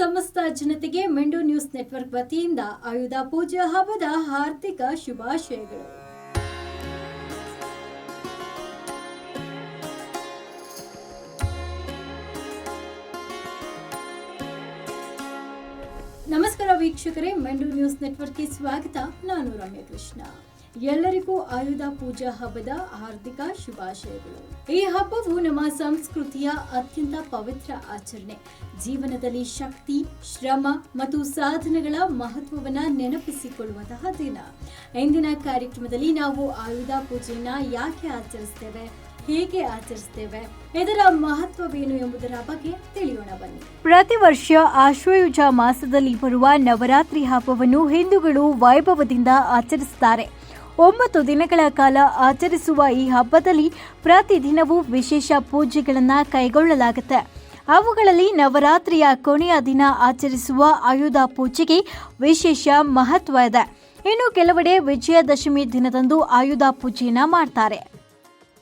ಸಮಸ್ತ ಜನತೆಗೆ ಮೆಂಡು news network ವತಿಯಿಂದ ಆಯುಧ ಪೂಜಾ ಹಬ್ಬದ ಹಾರ್ದಿಕ ಶುಭಾಶಯಗಳು. ನಮಸ್ಕಾರ ವೀಕ್ಷಕರೇ, ಮೆಂಡು ನ್ಯೂಸ್ ನೆಟ್ವರ್ಕ್ಗೆ ಸ್ವಾಗತ. ನಾನು ರಮ್ಯ ಕೃಷ್ಣ ಎಲ್ಲರಿಗೂ ಆಯುಧ ಪೂಜಾ ಹಬ್ಬದ ಹಾರ್ದಿಕ ಶುಭಾಶಯಗಳು. ಈ ಹಬ್ಬವು ನಮ್ಮ ಸಂಸ್ಕೃತಿಯ ಅತ್ಯಂತ ಪವಿತ್ರ ಆಚರಣೆ. ಜೀವನದಲ್ಲಿ ಶಕ್ತಿ, ಶ್ರಮ ಮತ್ತು ಸಾಧನೆಗಳ ಮಹತ್ವವನ್ನ ನೆನಪಿಸಿಕೊಳ್ಳುವಂತಹ ದಿನ. ಇಂದಿನ ಕಾರ್ಯಕ್ರಮದಲ್ಲಿ ನಾವು ಆಯುಧ ಪೂಜೆಯನ್ನ ಯಾಕೆ ಆಚರಿಸ್ತೇವೆ, ಹೇಗೆ ಆಚರಿಸ್ತೇವೆ, ಇದರ ಮಹತ್ವವೇನು ಎಂಬುದರ ಬಗ್ಗೆ ತಿಳಿಯೋಣ ಬನ್ನಿ. ಪ್ರತಿ ವರ್ಷ ಆಶ್ವಯುಜ ಮಾಸದಲ್ಲಿ ಬರುವ ನವರಾತ್ರಿ ಹಬ್ಬವನ್ನು ಹಿಂದೂಗಳು ವೈಭವದಿಂದ ಆಚರಿಸುತ್ತಾರೆ ಒಂಬತ್ತು ದಿನಗಳ ಕಾಲ ಆಚರಿಸುವ ಈ ಹಬ್ಬದಲ್ಲಿ ಪ್ರತಿದಿನವೂ ವಿಶೇಷ ಪೂಜೆಗಳನ್ನು ಕೈಗೊಳ್ಳಲಾಗುತ್ತೆ. ಅವುಗಳಲ್ಲಿ ನವರಾತ್ರಿಯ ಕೊನೆಯ ದಿನ ಆಚರಿಸುವ ಆಯುಧ ಪೂಜೆಗೆ ವಿಶೇಷ ಮಹತ್ವ ಇದೆ. ಇನ್ನು ಕೆಲವೆಡೆ ವಿಜಯದಶಮಿ ದಿನದಂದು ಆಯುಧ ಪೂಜೆಯನ್ನು ಮಾಡ್ತಾರೆ.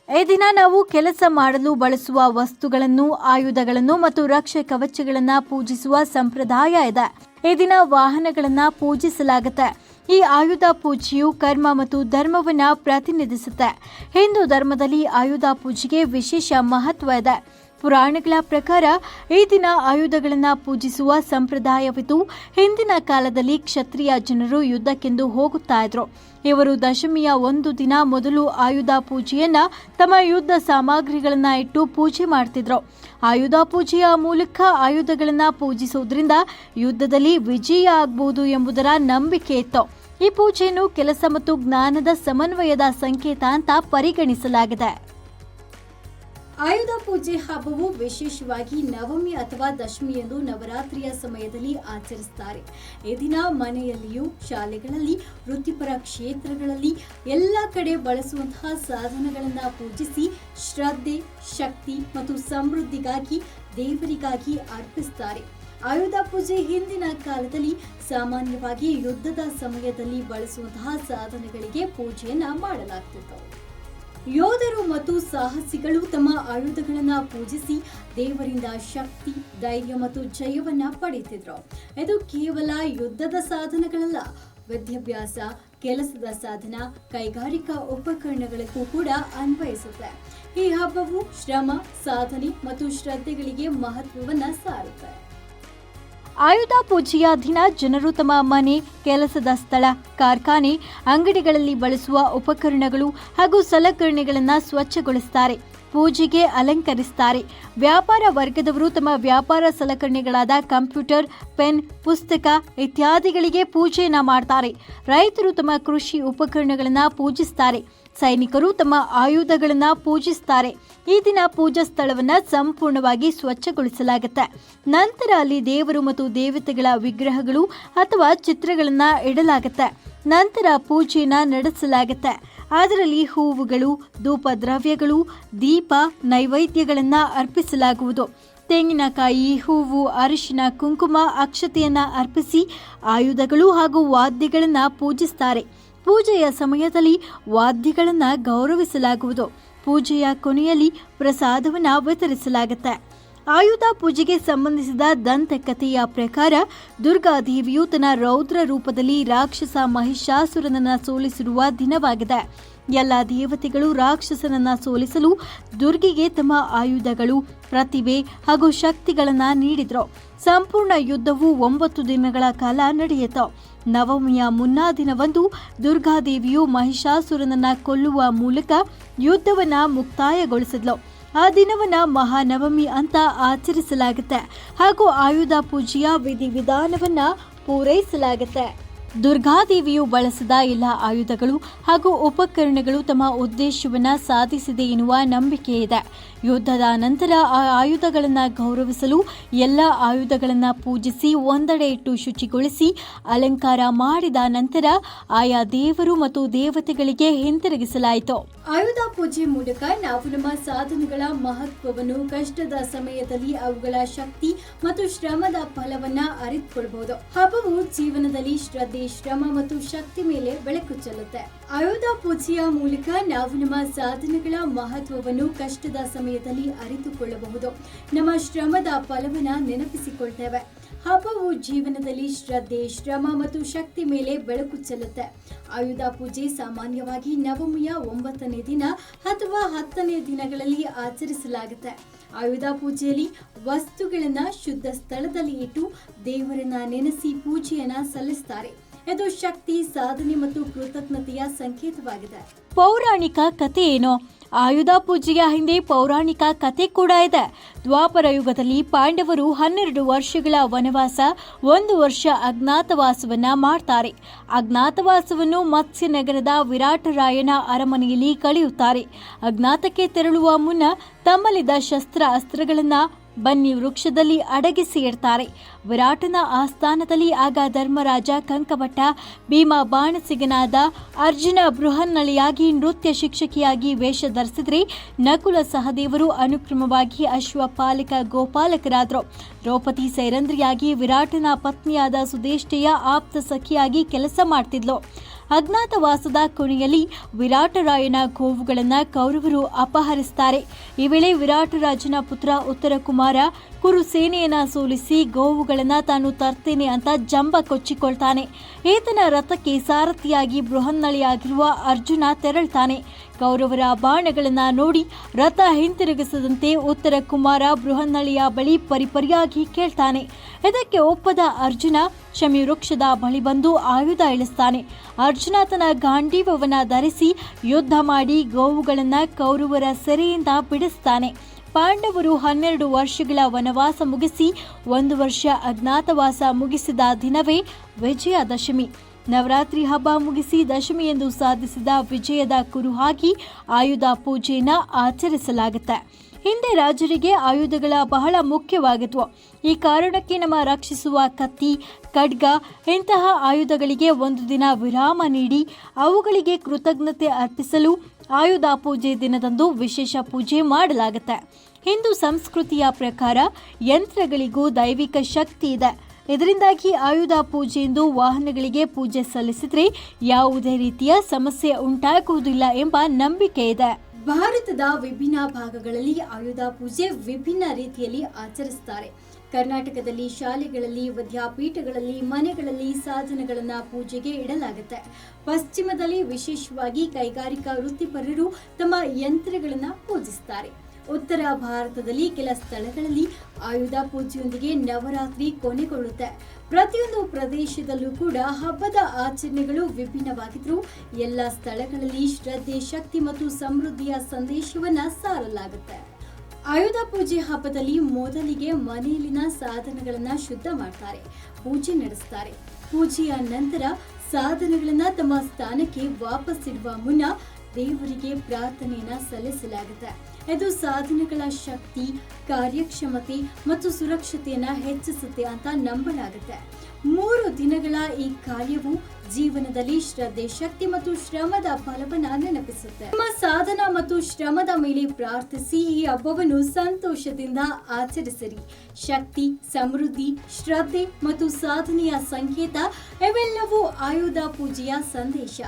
ಈ ದಿನ ನಾವು ಕೆಲಸ ಮಾಡಲು ಬಳಸುವ ವಸ್ತುಗಳನ್ನು, ಆಯುಧಗಳನ್ನು ಮತ್ತು ರಕ್ಷ ಕವಚಗಳನ್ನು ಪೂಜಿಸುವ ಸಂಪ್ರದಾಯ ಇದೆ. ಈ ದಿನ ವಾಹನಗಳನ್ನು ಪೂಜಿಸಲಾಗುತ್ತೆ. ಈ ಆಯುಧ ಪೂಜೆಯು ಕರ್ಮ ಮತ್ತು ಧರ್ಮವನ್ನು ಪ್ರತಿನಿಧಿಸುತ್ತೆ. ಹಿಂದೂ ಧರ್ಮದಲ್ಲಿ ಆಯುಧ ಪೂಜೆಗೆ ವಿಶೇಷ ಮಹತ್ವ ಇದೆ. ಪುರಾಣಗಳ ಪ್ರಕಾರ ಈ ದಿನ ಆಯುಧಗಳನ್ನು ಪೂಜಿಸುವ ಸಂಪ್ರದಾಯವಿದ್ದು, ಹಿಂದಿನ ಕಾಲದಲ್ಲಿ ಕ್ಷತ್ರಿಯ ಜನರು ಯುದ್ಧಕ್ಕೆಂದು ಹೋಗುತ್ತಾ ಇದ್ರು. ಇವರು ದಶಮಿಯ ಒಂದು ದಿನ ಮೊದಲು ಆಯುಧ ಪೂಜೆಯನ್ನ ತಮ್ಮ ಯುದ್ಧ ಸಾಮಗ್ರಿಗಳನ್ನ ಇಟ್ಟು ಪೂಜೆ ಮಾಡ್ತಿದ್ರು. ಆಯುಧ ಪೂಜೆಯ ಮೂಲಕ ಆಯುಧಗಳನ್ನು ಪೂಜಿಸುವುದರಿಂದ ಯುದ್ಧದಲ್ಲಿ ವಿಜಯ ಆಗಬಹುದು ಎಂಬುದರ ನಂಬಿಕೆ ಇತ್ತು. ಈ ಪೂಜೆಯನ್ನು ಕೆಲಸ ಮತ್ತು ಜ್ಞಾನದ ಸಮನ್ವಯದ ಸಂಕೇತ ಅಂತ ಪರಿಗಣಿಸಲಾಗಿದೆ. ಆಯುಧ ಪೂಜೆ ಹಬ್ಬವು ವಿಶೇಷವಾಗಿ ನವಮಿ ಅಥವಾ ದಶಮಿಯಂದು ನವರಾತ್ರಿಯ ಸಮಯದಲ್ಲಿ ಆಚರಿಸುತ್ತಾರೆ ಈ ದಿನ ಮನೆಯಲ್ಲಿಯೂ, ಶಾಲೆಗಳಲ್ಲಿ, ವೃತ್ತಿಪರ ಕ್ಷೇತ್ರಗಳಲ್ಲಿ ಎಲ್ಲ ಕಡೆ ಬಳಸುವಂತಹ ಸಾಧನಗಳನ್ನು ಪೂಜಿಸಿ ಶ್ರದ್ಧೆ, ಶಕ್ತಿ ಮತ್ತು ಸಮೃದ್ಧಿಗಾಗಿ ದೇವರಿಗಾಗಿ ಅರ್ಪಿಸುತ್ತಾರೆ ಆಯುಧ ಪೂಜೆ ಹಿಂದಿನ ಕಾಲದಲ್ಲಿ ಸಾಮಾನ್ಯವಾಗಿ ಯುದ್ಧದ ಸಮಯದಲ್ಲಿ ಬಳಸುವಂತಹ ಸಾಧನಗಳಿಗೆ ಪೂಜೆಯನ್ನ ಮಾಡಲಾಗ್ತಿತ್ತು. ಯೋಧರು ಮತ್ತು ಸಾಹಸಿಗಳು ತಮ್ಮ ಆಯುಧಗಳನ್ನ ಪೂಜಿಸಿ ದೇವರಿಂದ ಶಕ್ತಿ, ಧೈರ್ಯ ಮತ್ತು ಜಯವನ್ನ ಪಡೆಯುತ್ತಿದ್ರು. ಇದು ಕೇವಲ ಯುದ್ಧದ ಸಾಧನಗಳಲ್ಲ, ವಿದ್ಯಾಭ್ಯಾಸ, ಕೆಲಸದ ಸಾಧನ, ಕೈಗಾರಿಕಾ ಉಪಕರಣಗಳಿಗೂ ಕೂಡ ಅನ್ವಯಿಸುತ್ತೆ. ಈ ಹಬ್ಬವು ಶ್ರಮ, ಸಾಧನೆ ಮತ್ತು ಶ್ರದ್ಧೆಗಳಿಗೆ ಮಹತ್ವವನ್ನ ಸಾರುತ್ತೆ. ಆಯುಧ ಪೂಜೆಯ ದಿನ ಜನರು ತಮ್ಮ ಮನೆ, ಕೆಲಸದ ಸ್ಥಳ, ಕಾರ್ಖಾನೆ, ಅಂಗಡಿಗಳಲ್ಲಿ ಬಳಸುವ ಉಪಕರಣಗಳು ಹಾಗೂ ಸಲಕರಣೆಗಳನ್ನು ಸ್ವಚ್ಛಗೊಳಿಸುತ್ತಾರೆ ಪೂಜೆಗೆ ಅಲಂಕರಿಸುತ್ತಾರೆ ವ್ಯಾಪಾರ ವರ್ಗದವರು ತಮ್ಮ ವ್ಯಾಪಾರ ಸಲಕರಣೆಗಳಾದ ಕಂಪ್ಯೂಟರ್, ಪೆನ್, ಪುಸ್ತಕ ಇತ್ಯಾದಿಗಳಿಗೆ ಪೂಜೆಯನ್ನು ಮಾಡ್ತಾರೆ. ರೈತರು ತಮ್ಮ ಕೃಷಿ ಉಪಕರಣಗಳನ್ನು ಪೂಜಿಸ್ತಾರೆ. ಸೈನಿಕರು ತಮ್ಮ ಆಯುಧಗಳನ್ನು ಪೂಜಿಸ್ತಾರೆ. ಈ ದಿನ ಪೂಜಾ ಸ್ಥಳವನ್ನು ಸಂಪೂರ್ಣವಾಗಿ ಸ್ವಚ್ಛಗೊಳಿಸಲಾಗುತ್ತೆ. ನಂತರ ಅಲ್ಲಿ ದೇವರು ಮತ್ತು ದೇವತೆಗಳ ವಿಗ್ರಹಗಳು ಅಥವಾ ಚಿತ್ರಗಳನ್ನು ಇಡಲಾಗುತ್ತೆ. ನಂತರ ಪೂಜೆಯನ್ನು ನಡೆಸಲಾಗುತ್ತೆ. ಅದರಲ್ಲಿ ಹೂವುಗಳು ಧೂಪ ದ್ರವ್ಯಗಳು ದೀಪ, ನೈವೇದ್ಯಗಳನ್ನು ಅರ್ಪಿಸಲಾಗುವುದು. ತೆಂಗಿನಕಾಯಿ, ಹೂವು, ಅರಿಶಿನ, ಕುಂಕುಮ, ಅಕ್ಷತೆಯನ್ನು ಅರ್ಪಿಸಿ ಆಯುಧಗಳು ಹಾಗೂ ವಾದ್ಯಗಳನ್ನು ಪೂಜಿಸ್ತಾರೆ. ಪೂಜೆಯ ಸಮಯದಲ್ಲಿ ವಾದ್ಯಗಳನ್ನು ಗೌರವಿಸಲಾಗುವುದು. ಪೂಜೆಯ ಕೊನೆಯಲ್ಲಿ ಪ್ರಸಾದವನ್ನು ವಿತರಿಸಲಾಗುತ್ತೆ. ಆಯುಧ ಪೂಜೆಗೆ ಸಂಬಂಧಿಸಿದ ದಂತಕಥೆಯ ಪ್ರಕಾರ ದುರ್ಗಾದೇವಿಯು ತನ್ನ ರೌದ್ರ ರೂಪದಲ್ಲಿ ರಾಕ್ಷಸ ಮಹಿಷಾಸುರನನ್ನ ಸೋಲಿಸಿರುವ ದಿನವಾಗಿದೆ. ಎಲ್ಲ ದೇವತೆಗಳು ರಾಕ್ಷಸನನ್ನ ಸೋಲಿಸಲು ದುರ್ಗೆಗೆ ತಮ್ಮ ಆಯುಧಗಳು, ಪ್ರತಿಭೆ ಹಾಗೂ ಶಕ್ತಿಗಳನ್ನ ನೀಡಿದ್ರು. ಸಂಪೂರ್ಣ ಯುದ್ಧವು ಒಂಬತ್ತು ದಿನಗಳ ಕಾಲ ನಡೆಯಿತು. ನವಮಿಯ ಮುನ್ನಾ ದಿನವಂದು ದುರ್ಗಾದೇವಿಯು ಮಹಿಷಾಸುರನನ್ನ ಕೊಲ್ಲುವ ಮೂಲಕ ಯುದ್ಧವನ್ನ ಮುಕ್ತಾಯಗೊಳಿಸಿದ್ಲು. ಆ ದಿನವನ್ನ ಮಹಾನವಮಿ ಅಂತ ಆಚರಿಸಲಾಗುತ್ತೆ ಹಾಗೂ ಆಯುಧ ಪೂಜೆಯ ವಿಧಿವಿಧಾನವನ್ನ ಪೂರೈಸಲಾಗುತ್ತೆ. ದುರ್ಗಾದೇವಿಯು ಬಳಸಿದ ಎಲ್ಲ ಆಯುಧಗಳು ಹಾಗೂ ಉಪಕರಣಗಳು ತಮ್ಮ ಉದ್ದೇಶವನ್ನ ಸಾಧಿಸಿದೆ ಎನ್ನುವ ನಂಬಿಕೆ ಇದೆ ಯುದ್ಧದ ನಂತರ ಆ ಆಯುಧಗಳನ್ನು ಗೌರವಿಸಲು ಎಲ್ಲ ಆಯುಧಗಳನ್ನು ಪೂಜಿಸಿ, ಒಂದೆಡೆ ಇಟ್ಟು ಶುಚಿಗೊಳಿಸಿ, ಅಲಂಕಾರ ಮಾಡಿದ ನಂತರ ಆಯಾ ದೇವರು ಮತ್ತು ದೇವತೆಗಳಿಗೆ ಹಿಂತಿರುಗಿಸಲಾಯಿತು. ಆಯುಧ ಪೂಜೆ ಮೂಲಕ ನಾವು ನಮ್ಮ ಸಾಧನೆಗಳ ಮಹತ್ವವನ್ನು, ಕಷ್ಟದ ಸಮಯದಲ್ಲಿ ಅವುಗಳ ಶಕ್ತಿ ಮತ್ತು ಶ್ರಮದ ಫಲವನ್ನ ಅರಿತುಕೊಳ್ಬಹುದು. ಹಬ್ಬವು ಜೀವನದಲ್ಲಿ ಶ್ರದ್ಧೆ, ಶ್ರಮ ಮತ್ತು ಶಕ್ತಿ ಮೇಲೆ ಬೆಳಕು ಚೆಲ್ಲುತ್ತೆ. ಆಯುಧ ಪೂಜೆಯ ಮೂಲಕ ನಾವು ನಮ್ಮ ಸಾಧನೆಗಳ ಮಹತ್ವವನ್ನು, ಕಷ್ಟದ ಸಮಯದಲ್ಲಿ ಅರಿತುಕೊಳ್ಳಬಹುದು. ನಮ್ಮ ಶ್ರಮದ ಫಲವನ್ನ ನೆನಪಿಸಿಕೊಳ್ತೇವೆ. ಹಬ್ಬವು ಜೀವನದಲ್ಲಿ ಶ್ರದ್ಧೆ, ಶ್ರಮ ಮತ್ತು ಶಕ್ತಿ ಮೇಲೆ ಬೆಳಕು ಚೆಲ್ಲುತ್ತೆ. ಆಯುಧ ಪೂಜೆ ಸಾಮಾನ್ಯವಾಗಿ ನವಮಿಯ ಒಂಬತ್ತನೇ ದಿನ ಅಥವಾ ಹತ್ತನೇ ದಿನಗಳಲ್ಲಿ ಆಚರಿಸಲಾಗುತ್ತೆ. ಆಯುಧ ಪೂಜೆಯಲ್ಲಿ ವಸ್ತುಗಳನ್ನ ಶುದ್ಧ ಸ್ಥಳದಲ್ಲಿ ಇಟ್ಟು ದೇವರನ್ನ ನೆನೆಸಿ ಪೂಜೆಯನ್ನ ಸಲ್ಲಿಸ್ತಾರೆ. ಇದು ಶಕ್ತಿ, ಸಾಧನೆ ಮತ್ತು ಕೃತಜ್ಞತೆಯ ಸಂಕೇತವಾಗಿದೆ. ಪೌರಾಣಿಕ ಕಥೆ ಏನು? ಆಯುಧ ಪೂಜೆಯ ಹಿಂದೆ ಪೌರಾಣಿಕ ಕಥೆ ಕೂಡ ಇದೆ. ದ್ವಾಪರ ಯುಗದಲ್ಲಿ ಪಾಂಡವರು ಹನ್ನೆರಡು ವರ್ಷಗಳ ವನವಾಸ, ಒಂದು ವರ್ಷ ಅಜ್ಞಾತವಾಸವನ್ನ ಮಾಡ್ತಾರೆ. ಅಜ್ಞಾತವಾಸವನ್ನು ಮತ್ಸ್ಯ ನಗರದ ವಿರಾಟರಾಯನ ಅರಮನೆಯಲ್ಲಿ ಕಳೆಯುತ್ತಾರೆ. ಅಜ್ಞಾತಕ್ಕೆ ತೆರಳುವ ಮುನ್ನ ತಮ್ಮಲ್ಲಿದ್ದ ಶಸ್ತ್ರ ಅಸ್ತ್ರಗಳನ್ನ ಬನ್ನಿ ವೃಕ್ಷದಲ್ಲಿ ಅಡಗಿಸಿ ಇಡ್ತಾರೆ. ವಿರಾಟನ ಆಸ್ಥಾನದಲ್ಲಿ ಆಗ ಧರ್ಮರಾಜ ಕಂಕಭಟ್ಟ ಭೀಮ ಬಾಣಸಿಗನಾದ ಅರ್ಜುನ ಬೃಹನ್ನಳಿಯಾಗಿ ನೃತ್ಯ ಶಿಕ್ಷಕಿಯಾಗಿ ವೇಷ ಧರಿಸಿದ್ರೆ. ನಕುಲ ಸಹದೇವರು ಅನುಕ್ರಮವಾಗಿ ಅಶ್ವಪಾಲಕ ಗೋಪಾಲಕರಾದರು. ದ್ರೌಪದಿ ಸೈರಂದ್ರಿಯಾಗಿ ವಿರಾಟನ ಪತ್ನಿಯಾದ ಸುದೇಷ್ಟೆಯ ಆಪ್ತ ಸಖಿಯಾಗಿ ಕೆಲಸ ಮಾಡ್ತಿದ್ಲು. ಅಜ್ಞಾತವಾಸದ ಕೊನೆಯಲ್ಲಿ ವಿರಾಟರಾಯನ ಗೋವುಗಳನ್ನ ಕೌರವರು ಅಪಹರಿಸ್ತಾರೆ. ಈ ವೇಳೆ ವಿರಾಟರಾಜನ ಪುತ್ರ ಉತ್ತರ ಕುಮಾರ ಸೋಲಿಸಿ ಸೇನೆಯನ್ನ ಸೋಲಿಸಿ ಗೋವುಗಳನ್ನ ತಾನು ತರ್ತೇನೆ ಅಂತ ಜಂಬ ಕೊಚ್ಚಿಕೊಳ್ತಾನೆ. ಈತನ ರಥಕ್ಕೆ ಸಾರಥಿಯಾಗಿ ಬೃಹನ್ನಳಿಯಾಗಿರುವ ಅರ್ಜುನ ತೆರಳ್ತಾನೆ. ಕೌರವರ ಬಾಣಗಳನ್ನ ನೋಡಿ ರಥ ಹಿಂತಿರುಗಿಸದಂತೆ ಉತ್ತರ ಕುಮಾರ ಬೃಹನ್ನಳಿಯ ಬಳಿ ಪರಿಪರಿಯಾಗಿ ಕೇಳ್ತಾನೆ. ಇದಕ್ಕೆ ಒಪ್ಪದ ಅರ್ಜುನ ಶಮಿ ವೃಕ್ಷದ ಬಳಿ ಬಂದು ಆಯುಧ ಇಳಿಸ್ತಾನೆ. ಅರ್ಜುನ ತನ್ನ ಗಾಂಡೀವವನ್ನ ಧರಿಸಿ ಯುದ್ಧ ಮಾಡಿ ಗೋವುಗಳನ್ನು ಕೌರವರ ಸೆರೆಯಿಂದ ಬಿಡಿಸ್ತಾನೆ. ಪಾಂಡವರು ಹನ್ನೆರಡು ವರ್ಷಗಳ ವನವಾಸ ಮುಗಿಸಿ ಒಂದು ವರ್ಷ ಅಜ್ಞಾತವಾಸ ಮುಗಿಸಿದ ದಿನವೇ ವಿಜಯದಶಮಿ. ನವರಾತ್ರಿ ಹಬ್ಬ ಮುಗಿಸಿ ದಶಮಿ ಎಂದು ಸಾಧಿಸಿದ ವಿಜಯದ ಕುರುಹಾಗಿ ಆಯುಧ ಪೂಜೆಯನ್ನು ಆಚರಿಸಲಾಗುತ್ತೆ. ಹಿಂದೆ ರಾಜರಿಗೆ ಆಯುಧಗಳ ಬಹಳ ಮುಖ್ಯವಾಗಿದ್ವು. ಈ ಕಾರಣಕ್ಕೆ ನಮ್ಮ ರಕ್ಷಿಸುವ ಕತ್ತಿ, ಖಡ್ಗ ಇಂತಹ ಆಯುಧಗಳಿಗೆ ಒಂದು ದಿನ ವಿರಾಮ ನೀಡಿ ಅವುಗಳಿಗೆ ಕೃತಜ್ಞತೆ ಅರ್ಪಿಸಲು ಆಯುಧ ಪೂಜೆ ದಿನದಂದು ವಿಶೇಷ ಪೂಜೆ ಮಾಡಲಾಗುತ್ತೆ. ಹಿಂದೂ ಸಂಸ್ಕೃತಿಯ ಪ್ರಕಾರ ಯಂತ್ರಗಳಿಗೂ ದೈವಿಕ ಶಕ್ತಿ ಇದೆ. ಇದರಿಂದಾಗಿ ಆಯುಧ ಪೂಜೆಯೆಂದು ವಾಹನಗಳಿಗೆ ಪೂಜೆ ಸಲ್ಲಿಸಿದ್ರೆ ಯಾವುದೇ ರೀತಿಯ ಸಮಸ್ಯೆ ಉಂಟಾಗುವುದಿಲ್ಲ ಎಂಬ ನಂಬಿಕೆ ಇದೆ. ಭಾರತದ ವಿಭಿನ್ನ ಭಾಗಗಳಲ್ಲಿ ಆಯುಧ ಪೂಜೆ ವಿಭಿನ್ನ ರೀತಿಯಲ್ಲಿ ಆಚರಿಸುತ್ತಾರೆ ಕರ್ನಾಟಕದಲ್ಲಿ ಶಾಲೆಗಳಲ್ಲಿ, ವಿದ್ಯಾಪೀಠಗಳಲ್ಲಿ, ಮನೆಗಳಲ್ಲಿ ಸಾಧನಗಳನ್ನು ಪೂಜೆಗೆ ಇಡಲಾಗುತ್ತೆ. ಪಶ್ಚಿಮದಲ್ಲಿ ವಿಶೇಷವಾಗಿ ಕೈಗಾರಿಕಾ ವೃತ್ತಿಪರರು ತಮ್ಮ ಯಂತ್ರಗಳನ್ನು ಪೂಜಿಸ್ತಾರೆ. ಉತ್ತರ ಭಾರತದಲ್ಲಿ ಕೆಲ ಸ್ಥಳಗಳಲ್ಲಿ ಆಯುಧ ಪೂಜೆಯೊಂದಿಗೆ ನವರಾತ್ರಿ ಕೊನೆಗೊಳ್ಳುತ್ತೆ. ಪ್ರತಿಯೊಂದು ಪ್ರದೇಶದಲ್ಲೂ ಕೂಡ ಹಬ್ಬದ ಆಚರಣೆಗಳು ವಿಭಿನ್ನವಾಗಿದ್ರು ಎಲ್ಲ ಸ್ಥಳಗಳಲ್ಲಿ ಶ್ರದ್ಧೆ, ಶಕ್ತಿ ಮತ್ತು ಸಮೃದ್ಧಿಯ ಸಂದೇಶವನ್ನ ಸಾರಲಾಗುತ್ತೆ. ಆಯುಧ ಪೂಜೆ ಹಬ್ಬದಲ್ಲಿ ಮೊದಲಿಗೆ ಮನೆಯಲ್ಲಿನ ಸಾಧನಗಳನ್ನ ಶುದ್ಧ ಮಾಡ್ತಾರೆ, ಪೂಜೆ ನಡೆಸ್ತಾರೆ. ಪೂಜೆಯ ನಂತರ ಸಾಧನಗಳನ್ನ ತಮ್ಮ ಸ್ಥಾನಕ್ಕೆ ವಾಪಸ್ ಇಡುವ ಮುನ್ನ ದೇವರಿಗೆ ಪ್ರಾರ್ಥನೆಯನ್ನ ಸಲ್ಲಿಸಲಾಗುತ್ತೆ. ಇದು ಸಾಧನಗಳ ಶಕ್ತಿ, ಕಾರ್ಯಕ್ಷಮತೆ ಮತ್ತು ಸುರಕ್ಷತೆಯನ್ನ ಹೆಚ್ಚಿಸುತ್ತೆ ಅಂತ ನಂಬಲಾಗುತ್ತೆ. ಮೂರು ದಿನಗಳ ಈ ಕಾರ್ಯವು ಜೀವನದಲ್ಲಿ ಶ್ರದ್ಧೆ, ಶಕ್ತಿ ಮತ್ತು ಶ್ರಮದ ಫಲವನ್ನ ನೆನಪಿಸುತ್ತೆ. ನಿಮ್ಮ ಸಾಧನ ಮತ್ತು ಶ್ರಮದ ಮೇಲೆ ಪ್ರಾರ್ಥಿಸಿ ಈ ಹಬ್ಬವನ್ನು ಸಂತೋಷದಿಂದ ಆಚರಿಸಿರಿ. ಶಕ್ತಿ, ಸಮೃದ್ಧಿ, ಶ್ರದ್ಧೆ ಮತ್ತು ಸಾಧನೆಯ ಸಂಕೇತ ಇವೆಲ್ಲವೂ ಆಯುಧ ಪೂಜೆಯ ಸಂದೇಶ.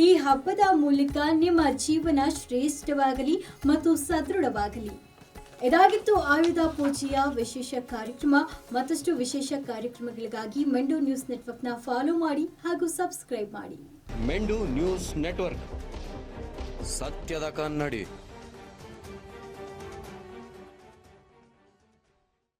ಈ ಹಬ್ಬದ ಮೂಲಕ ನಿಮ್ಮ ಜೀವನ ಶ್ರೇಷ್ಠವಾಗಲಿ ಮತ್ತು ಸದೃಢವಾಗಲಿ. ಇದಾಗಿತ್ತು ಆಯುಧ ಪೂಜೆಯ ವಿಶೇಷ ಕಾರ್ಯಕ್ರಮ. ಮತ್ತಷ್ಟು ವಿಶೇಷ ಕಾರ್ಯಕ್ರಮಗಳಿಗಾಗಿ ಮೆಂಡು ನ್ಯೂಸ್ ನೆಟ್ವರ್ಕ್ನ ಫಾಲೋ ಮಾಡಿ ಹಾಗೂ ಸಬ್ಸ್ಕ್ರೈಬ್ ಮಾಡಿ. ಮೆಂಡು ನ್ಯೂಸ್ ನೆಟ್ವರ್ಕ್. ಸತ್ಯದ ಕನ್ನಡಿ.